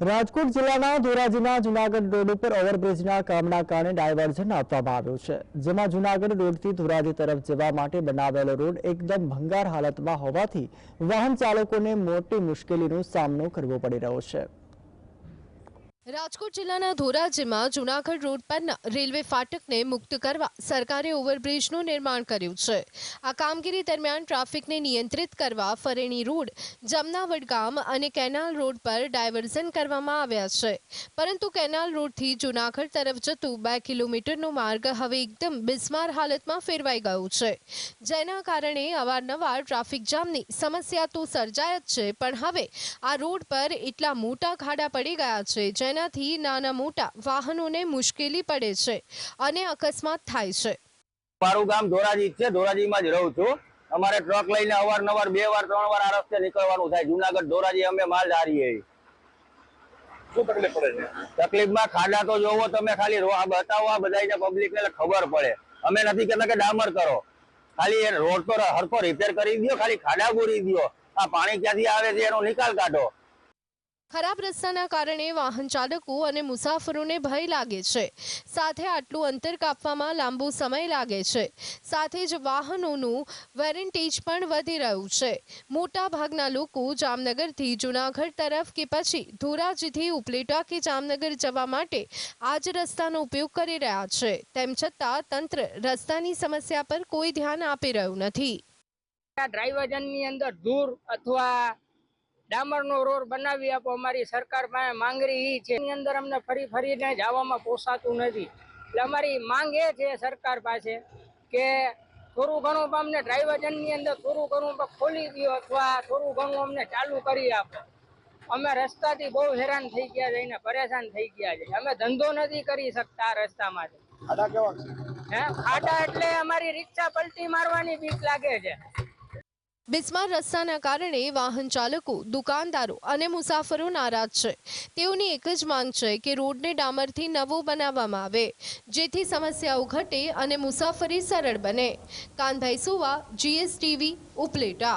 રાજકોટ જિલ્લાના ધોરાજીના જુનાગઢ રોડ ઉપર ઓવરબ્રિજના કામના કારણે ડાયવર્ઝન આપવામાં આવ્યું છે. જેમાં જુનાગઢ રોડથી ધોરાજી તરફ જવા માટે બનાવેલો રોડ એકદમ ભંગાર હાલતમાં હોવાથી વાહન ચાલકોને મોટી મુશ્કેલીનો સામનો કરવો પડી રહ્યો છે. રાજકોટ જિલ્લાના ધોરાજીમાં જુનાગઢ રોડ પરના રેલવે ફાટકને મુક્ત કરવા સરકારે ઓવરબ્રિજનું નિર્માણ કર્યું છે. આ કામગીરી દરમિયાન ટ્રાફિકને નિયંત્રિત કરવા ફરેણી રોડ, જમનાવડ ગામ અને કેનાલ રોડ પર ડાયવર્ઝન કરવામાં આવ્યા છે. પરંતુ કેનાલ રોડથી જુનાગઢ તરફ જતું બે કિલોમીટરનો માર્ગ હવે એકદમ બિસ્માર હાલતમાં ફેરવાઈ ગયો છે. જેના કારણે અવારનવાર ટ્રાફિક જામની સમસ્યા તો સર્જાય જ છે, પણ હવે આ રોડ પર એટલા મોટા ખાડા પડી ગયા છે જેનાથી નાના મોટા વાહનોને મુશ્કેલી પડે છે અને અકસ્માત થાય છે. મારું ગામ ધોરાજી છે. ધોરાજીમાં જ રહું છું. અમારે ટ્રક લઈને અવારનવાર બે વાર ત્રણ વાર આ રસ્તે નીકળવાનું થાય. જુનાગઢ ધોરાજી અમે માલ ધારીએ શું તકલીફ પડે તકલીફમાં ખાડા તો જોવો તમે ખાલી રો- આ બતાવો આ બધાને પબ્લિક ને ખબર પડે. અમે નથી કહેતા કે ડામર કરો. ખાલી એ રોડ તો હરખો રિપેર કરી દો ખાલી ખાડા પૂરી દો આ પાણી ક્યાંથી આવે છે એનો નિકાલ કાઢો. ખરાબ રસ્તાના કારણે વાહન ચાલકો અને મુસાફરોને ભય લાગે છે. સાથે આટલું અંતર કાપવામાં લાંબો સમય લાગે છે. સાથે જ વાહનોનું વેરેન્ટેજ પણ વધી રહ્યું છે. મોટા ભાગના લોકો જામનગરથી જુનાગઢ તરફ કે પછી ધોરાજીથી ઉપલેટા કે જામનગર જવા માટે આ જ રસ્તાનો ઉપયોગ કરી રહ્યા છે. તેમ છતાં તંત્ર રસ્તાની સમસ્યા પર કોઈ ધ્યાન આપી રહ્યું નથી. આ અંદર ધૂર અથવા ડામરનો રોડ બનાવી આપો અમારી સરકાર પાસે માંગણી એ છે. એની અંદર અમને ફરી ફરીને જવામાં પોસાતું નથી. એટલે અમારી માંગ એ છે સરકાર પાસે કે થોડું ઘણું અમને ડ્રાઈવરજનની અંદર થોડું ઘણું ખોલી દો અથવા થોડું ઘણું અમને ચાલુ કરી આપો. અમે રસ્તાથી બહુ હેરાન થઈ ગયા છે અને પરેશાન થઈ ગયા છે. અમે ધંધો નથી કરી શકતા આ રસ્તામાંથી હે? ખાડા એટલે અમારી રિક્ષા પલટી મારવાની બીક લાગે છે. બિસ્માર રસ્તાના કારણે વાહન ચાલકો, દુકાનદારો અને મુસાફરો નારાજ છે. તેઓની એક જ માંગ છે કે રોડને ડામરથી નવો બનાવવામાં આવે, જેથી સમસ્યાઓ ઘટે અને મુસાફરી સરળ બને. કાનભાઈ સુવા જીએસટીવી ઉપલેટા.